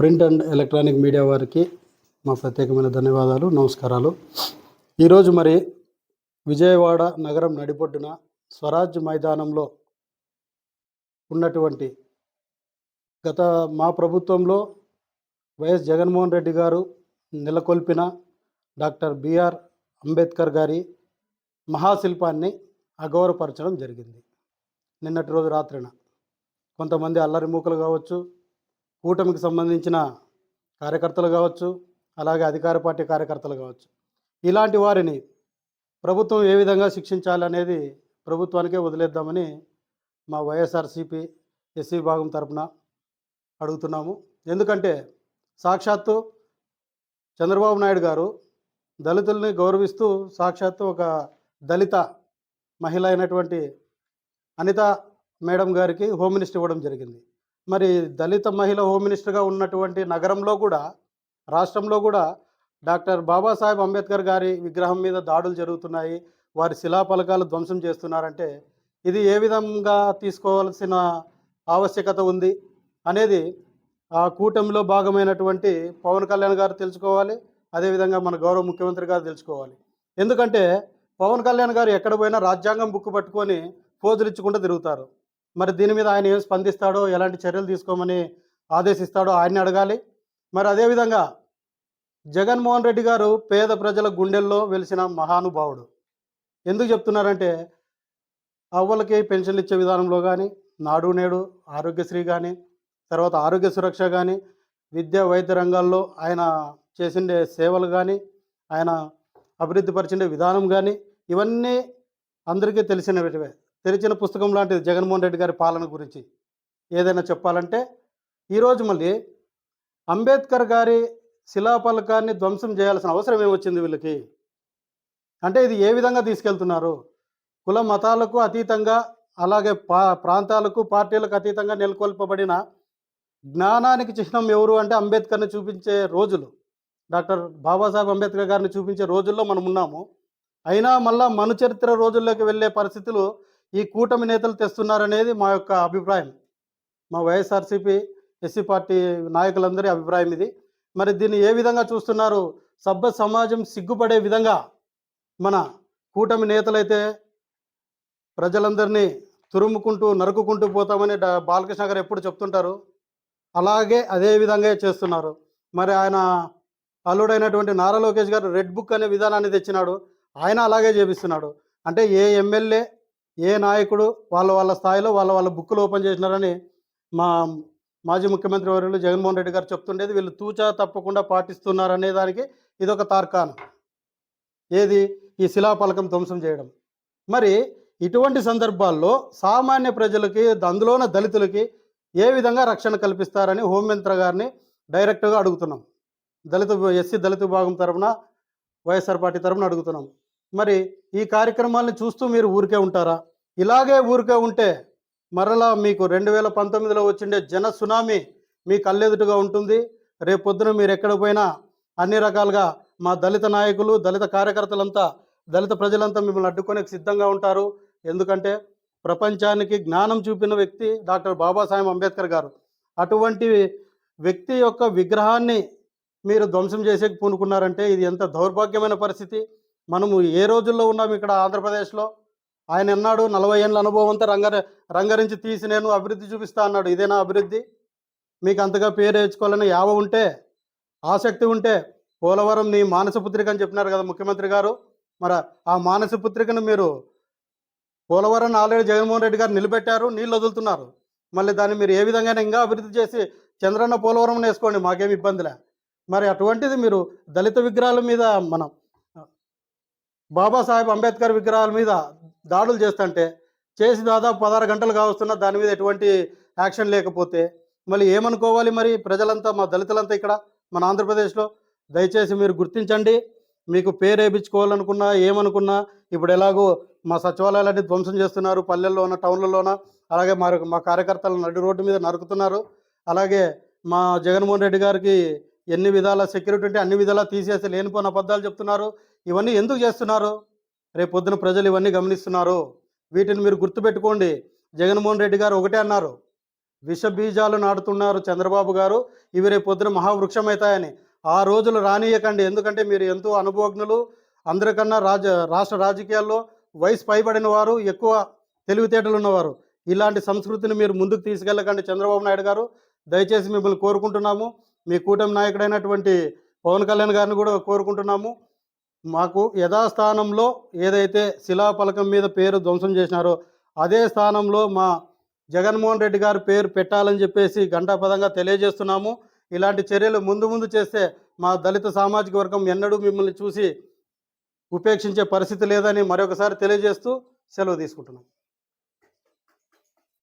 Print and electronic media వారికి మా ప్రత్యేకమైన ధన్యవాదాలు నమస్కారాలు. ఈరోజు మరి విజయవాడ నగరం నడిపొడ్డున స్వరాజ్ మైదానంలో ఉన్నటువంటి గత మా ప్రభుత్వంలో వైఎస్ జగన్మోహన్ రెడ్డి గారు నెలకొల్పిన డాక్టర్ బిఆర్ అంబేద్కర్ గారి మహాశిల్పాన్ని అగౌరవపరచడం జరిగింది. నిన్నటి రోజు రాత్రిన కొంతమంది అల్లరి మూకలు కావచ్చు కూటమికి సంబంధించిన కార్యకర్తలు కావచ్చు అలాగే అధికార పార్టీ కార్యకర్తలు కావచ్చు. ఇలాంటి వారిని ప్రభుత్వం ఏ విధంగా శిక్షించాలనేది ప్రభుత్వానికే వదిలేద్దామని మా వైఎస్ఆర్సీపీ ఎస్సీ భాగం తరపున అడుగుతున్నాము. ఎందుకంటే సాక్షాత్తు చంద్రబాబు నాయుడు గారు దళితుల్ని గౌరవిస్తూ సాక్షాత్తు ఒక దళిత మహిళ అయినటువంటి అనిత మేడం గారికి హోమ్ మినిస్టర్ ఇవ్వడం జరిగింది. మరి దళిత మహిళ హోమ్ మినిస్టర్గా ఉన్నటువంటి నగరంలో కూడా రాష్ట్రంలో కూడా డాక్టర్ బాబాసాహెబ్ అంబేద్కర్ గారి విగ్రహం మీద దాడులు జరుగుతున్నాయి. వారి శిలాఫలకాలు ధ్వంసం చేస్తున్నారంటే ఇది ఏ విధంగా తీసుకోవాల్సిన ఆవశ్యకత ఉంది అనేది ఆ కూటమిలో భాగమైనటువంటి పవన్ కళ్యాణ్ గారు తెలుసుకోవాలి అదేవిధంగా మన గౌరవ ముఖ్యమంత్రి గారు తెలుసుకోవాలి. ఎందుకంటే పవన్ కళ్యాణ్ గారు ఎక్కడ పోయినా రాజ్యాంగం బుక్ పట్టుకొని పోజులు ఇచ్చుకుంటూ తిరుగుతారు. మరి దీని మీద ఆయన ఏం స్పందిస్తాడో ఎలాంటి చర్యలు తీసుకోమని ఆదేశిస్తాడో ఆయన్ని అడగాలి. మరి అదేవిధంగా జగన్మోహన్ రెడ్డి గారు పేద ప్రజల గుండెల్లో వెలిసిన మహానుభావుడు. ఎందుకు చెప్తున్నారంటే అవ్వలకి పెన్షన్లు ఇచ్చే విధానంలో కానీ నాడు నేడు ఆరోగ్యశ్రీ కానీ తర్వాత ఆరోగ్య సురక్ష కానీ విద్యా వైద్య రంగాల్లో ఆయన చేసిండే సేవలు కానీ ఆయన అభివృద్ధి పరిచిండే విధానం కానీ ఇవన్నీ అందరికీ తెలిసినవే తెరిచిన పుస్తకం లాంటిది జగన్మోహన్ రెడ్డి గారి పాలన గురించి ఏదైనా చెప్పాలంటే ఈరోజు మళ్ళీ అంబేద్కర్ గారి శిలాఫలకాన్ని ధ్వంసం చేయాల్సిన అవసరం ఏమొచ్చింది వీళ్ళకి? అంటే ఇది ఏ విధంగా తీసుకెళ్తున్నారు? కుల మతాలకు అతీతంగా అలాగే పా ప్రాంతాలకు పార్టీలకు అతీతంగా నెలకొల్పబడిన జ్ఞానానికి చిహ్నం ఎవరు అంటే అంబేద్కర్ని చూపించే రోజులు. డాక్టర్ బాబాసాహెబ్ అంబేద్కర్ గారిని చూపించే రోజుల్లో మనం ఉన్నాము. అయినా మళ్ళా మను చరిత్ర రోజుల్లోకి వెళ్ళే పరిస్థితులు ఈ కూటమి నేతలు తెస్తున్నారనేది మా యొక్క అభిప్రాయం. మా వైఎస్ఆర్సీపీ ఎస్సీ పార్టీ నాయకులందరి అభిప్రాయం ఇది. మరి దీన్ని ఏ విధంగా చూస్తున్నారు? సభ్య సమాజం సిగ్గుపడే విధంగా మన కూటమి నేతలైతే ప్రజలందరినీ తురుముకుంటూ నరుకుకుంటూ పోతామని బాలకృష్ణ గారు ఎప్పుడు చెప్తుంటారు. అలాగే అదే విధంగా చేస్తున్నారు. మరి ఆయన అల్లుడైనటువంటి నారా లోకేష్ గారు రెడ్ బుక్ అనే విధానాన్ని తెచ్చినాడు. ఆయన అలాగే చేపిస్తున్నాడు. అంటే ఏ ఎమ్మెల్యే ఏ నాయకుడు వాళ్ళ వాళ్ళ స్థాయిలో వాళ్ళ వాళ్ళ బుక్కులు ఓపెన్ చేసినారని మా మాజీ ముఖ్యమంత్రి వర్యులు జగన్మోహన్ రెడ్డి గారు చెప్తుండేది. వీళ్ళు తూచా తప్పకుండా పాటిస్తున్నారు అనే దానికి ఇదొక తార్కాణం. ఏది? ఈ శిలాఫలకం ధ్వంసం చేయడం. మరి ఇటువంటి సందర్భాల్లో సామాన్య ప్రజలకి అందులోన దళితులకి ఏ విధంగా రక్షణ కల్పిస్తారని హోంమంత్రి గారిని డైరెక్ట్గా అడుగుతున్నాం. దళిత ఎస్సీ దళిత విభాగం తరఫున వైఎస్ఆర్ పార్టీ తరపున అడుగుతున్నాం. మరి ఈ కార్యక్రమాలను చూస్తూ మీరు ఊరికే ఉంటారా? ఇలాగే ఊరికే ఉంటే మరలా మీకు రెండు వేల పంతొమ్మిదిలో వచ్చిండే జన సునామీ మీ కళ్ళెదుటుగా ఉంటుంది. రేపు పొద్దున మీరు ఎక్కడ పోయినా అన్ని రకాలుగా మా దళిత నాయకులు దళిత కార్యకర్తలంతా దళిత ప్రజలంతా మిమ్మల్ని అడ్డుకునే సిద్ధంగా ఉంటారు. ఎందుకంటే ప్రపంచానికి జ్ఞానం చూపిన వ్యక్తి డాక్టర్ బాబాసాహెబ్ అంబేద్కర్ గారు. అటువంటి వ్యక్తి యొక్క విగ్రహాన్ని మీరు ధ్వంసం చేసే పూనుకున్నారంటే ఇది ఎంత దౌర్భాగ్యమైన పరిస్థితి. మనము ఏ రోజుల్లో ఉన్నాము ఇక్కడ ఆంధ్రప్రదేశ్లో? ఆయన అన్నాడు నలభై ఏళ్ళ అనుభవంతో రంగ రంగరించి తీసి నేను అభివృద్ధి చూపిస్తా అన్నాడు. ఇదేనా అభివృద్ధి. మీకు అంతగా పేరు వేయించుకోవాలని యావ ఉంటే ఆసక్తి ఉంటే పోలవరం నీ మానసపుత్రిక అని చెప్పినారు కదా ముఖ్యమంత్రి గారు. మరి ఆ మానసపుత్రికను మీరు పోలవరం ఆల్రెడీ జగన్మోహన్ రెడ్డి గారు నిలబెట్టారు నీళ్ళు వదులుతున్నారు. మళ్ళీ దాన్ని మీరు ఏ విధంగా ఇంకా అభివృద్ధి చేసి చంద్రన్న పోలవరం వేసుకోండి మాకేమి ఇబ్బందిలే మరి అటువంటిది మీరు దళిత విగ్రహాల మీద మనం బాబాసాహెబ్ అంబేద్కర్ విగ్రహాల మీద దాడులు చేస్తుంటే చేసి దాదాపు పదహారు గంటలు కావస్తున్నా దాని మీద ఎటువంటి యాక్షన్ లేకపోతే మళ్ళీ ఏమనుకోవాలి మరి ప్రజలంతా మా దళితులంతా ఇక్కడ మన ఆంధ్రప్రదేశ్లో? దయచేసి మీరు గుర్తించండి. మీకు పేరు వేయించుకోవాలనుకున్నా ఏమనుకున్నా ఇప్పుడు ఎలాగో మా సచివాలయాలన్నీ ధ్వంసం చేస్తున్నారు పల్లెల్లోన టౌన్లలోన? అలాగే మా మా కార్యకర్తలు నడి రోడ్డు మీద నరుకుతున్నారు. అలాగే మా జగన్మోహన్ రెడ్డి గారికి ఎన్ని విధాల సెక్యూరిటీ ఉంటే అన్ని విధాలా తీసేసి లేనిపోయిన అబద్ధాలు చెప్తున్నారు. ఇవన్నీ ఎందుకు చేస్తున్నారు? రేపు పొద్దున ప్రజలు ఇవన్నీ గమనిస్తున్నారు. వీటిని మీరు గుర్తుపెట్టుకోండి. జగన్మోహన్ రెడ్డి గారు ఒకటే అన్నారు. విష బీజాలు నాటుతున్నారు చంద్రబాబు గారు. ఇవి రేపు పొద్దున మహావృక్షమవుతాయని. ఆ రోజులు రానియకండి. ఎందుకంటే మీరు ఎంతో అనుభవజ్ఞులు. అందరికన్నా రాజ రాష్ట్ర రాజకీయాల్లో వయసు పైబడిన వారు ఎక్కువ తెలివితేటలు ఉన్నవారు. ఇలాంటి సంస్కృతిని మీరు ముందుకు తీసుకెళ్ళకండి చంద్రబాబు నాయుడు గారు. దయచేసి మిమ్మల్ని కోరుకుంటున్నాము. మీ కూటమి నాయకుడైనటువంటి పవన్ కళ్యాణ్ గారిని కూడా కోరుకుంటున్నాము. మాకు యథాస్థానంలో ఏదైతే శిలాఫలకం మీద పేరు ధ్వంసం చేసినారో అదే స్థానంలో మా జగన్మోహన్ రెడ్డి గారి పేరు పెట్టాలని చెప్పేసి గంటాపదంగా తెలియజేస్తున్నాము. ఇలాంటి చర్యలు ముందు ముందు చేస్తే మా దళిత సామాజిక వర్గం ఎన్నడూ మిమ్మల్ని చూసి ఉపేక్షించే పరిస్థితి లేదని మరొకసారి తెలియజేస్తూ సెలవు తీసుకుంటున్నాం.